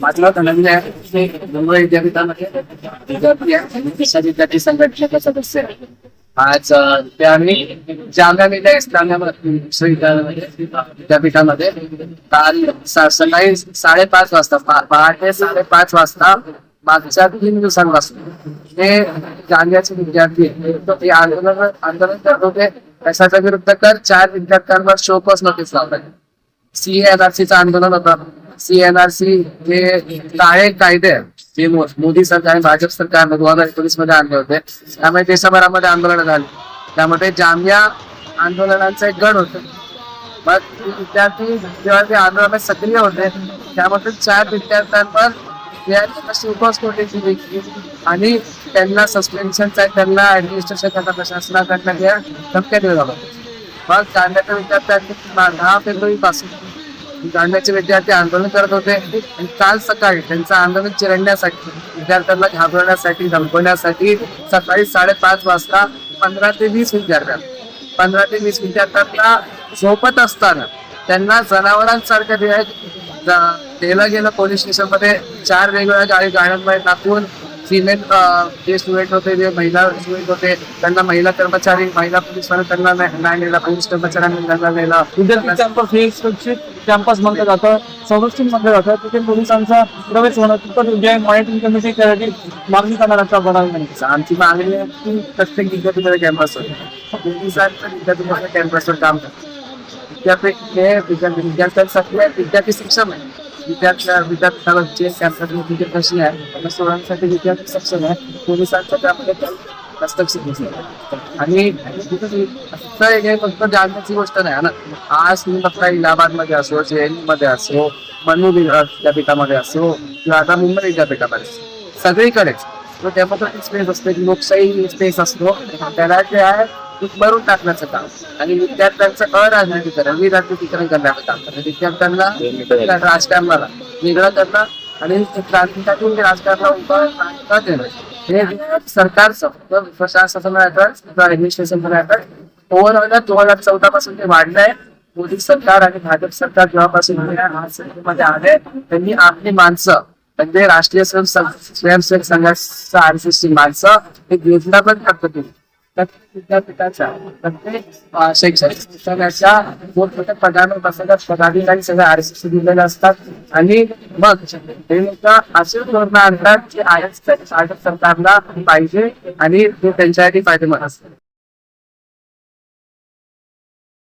माझं धनंजय आहे. मुंबई विद्यापीठामध्ये विद्यार्थी आहे. विशा विद्यार्थी संघटनेचा सदस्य आहे. आज अ, ते आम्ही जामया मिलिया इस्लामिया विश्वविद्यालयामध्ये विद्यापीठामध्ये काल सकाळी साडेपाच वाजता पहा- पहाटे साडेपाच वाजता मागच्या तीन दिवसांपासून हे जामयाचे विद्यार्थी. ते आंदोलन आंदोलन करत होते कशाच्या विरुद्ध कर चार विद्यार्थ्यांवर शोकस नोटीस लावतात सीएनआरसीचं आंदोलन होतं. सीएनआरसी हे काळे कायदे जे मोदी सरकार आणि भाजप सरकारने दोन हजार एकोणीसमध्ये आणले होते. त्यामुळे देशभरामध्ये आंदोलन झाली. त्यामध्ये जामिया आंदोलनांचा एक गण होतं. मग विद्यार्थी जेव्हा ते आंदोलनात सक्रिय होते त्यामध्ये चार विद्यार्थ्यांवर अशी नोटीस दिली आणि त्यांना सस्पेन्शनचा त्यांना ऍडमिनिस्ट्रेशन प्रशासनाकडनं त्या धमक्या दिल्या मग कांद्याच्या विद्यार्थ्यांनी दहा फेब्रुवारी पासून विद्यार्थी आंदोलन करत होते. आणि काल सकाळी त्यांचं आंदोलन चिरडण्यासाठी विद्यार्थ्यांना घाबरवण्यासाठी धमकवण्यासाठी सकाळी साडेपाच वाजता पंधरा ते वीस विद्यार्थ्यांना पंधरा ते वीस विद्यार्थ्यांना झोपत असताना त्यांना जनावरांसारख्या दिल्या केलं गेलं पोलीस स्टेशनमध्ये. चार वेगवेगळ्या गाडी गाड्यांमध्ये टाकून सिमेंट जे स्टुडंट होते जे महिला स्टुडंट होते त्यांना महिला कर्मचारी महिला पोलीस त्यांना नाही नेला पोलीस कर्मचाऱ्यांनी त्यांना नेला. विद्यार्थी कॅम्पस हे सुरक्षित कॅम्पस म्हटलं जातं संरक्षण म्हटलं जातं तिथे पोलिसांचा प्रवेश होणं तिथं जे मॉनिटरिंग कमिटी करायची मागणी करणार आता बनावी नाही. आमची मागणी आहे की प्रत्येक विद्यापीठाच्या कॅम्पस पोलिसांचं विद्यापीठाच्या कॅम्पसवर काम करतात. विद्यापीठ हे विद्यार्थी विद्यार्थ्यांसाठी विद्यार्थी सक्षम आहे. विद्यार्थ्या विद्यार्थ्याला जे कॅम्पसमध्ये कशी आहे त्यांना विद्यार्थी सक्षम आहे. पोलिसांचं त्यामध्ये काही हस्तक्षेप नसतो. आणि फक्त हे फक्त जाणण्याची गोष्ट नाही ना? आज तुम्ही फक्त इलाहाबादमध्ये असो जे मध्ये असो मनु विद्यापीठामध्ये असो किंवा आता मुंबई विद्यापीठामध्ये असो सगळीकडेच. त्यामध्ये स्पेस असते लोकशाही स्पेस असतो. त्याला जे आहे भरून टाकण्याचं काम. आणि विद्यार्थ्यांचं अराजकीकरण विराजकीकरण करण्याचं काम करतं विद्यार्थ्यांना राजकारणाला वेगळं करणं आणि क्रांतीसाठी राजकारणाला देणं हे सरकारचं प्रशासनाचं ऍडमिनिस्ट्रेशन ओव्हरऑल दोन हजार चौदा पासून ते वाढलंय मोदी सरकार आणि भाजप सरकार जेव्हापासून सत्तेमध्ये आले त्यांनी आपली माणसं म्हणजे राष्ट्रीय स्वयं स्वयंसेवक संघाचा आर एस ची माणसं हे योजना पण प्राप्त केली. प्रत्येक विद्यापीठाच्या प्रत्येक म्हणजे, अं, शैक्षणिक संस्थानाच्या मोठमोठ्या पदांवर बसवतात पदाधिकारी सगळे आर एस एस दिलेले असतात. आणि मग हे लोक असे धोरणं आणतात की आर एस सरकारला पाहिजे आणि ते त्यांच्यासाठी फायदेमंद असतात.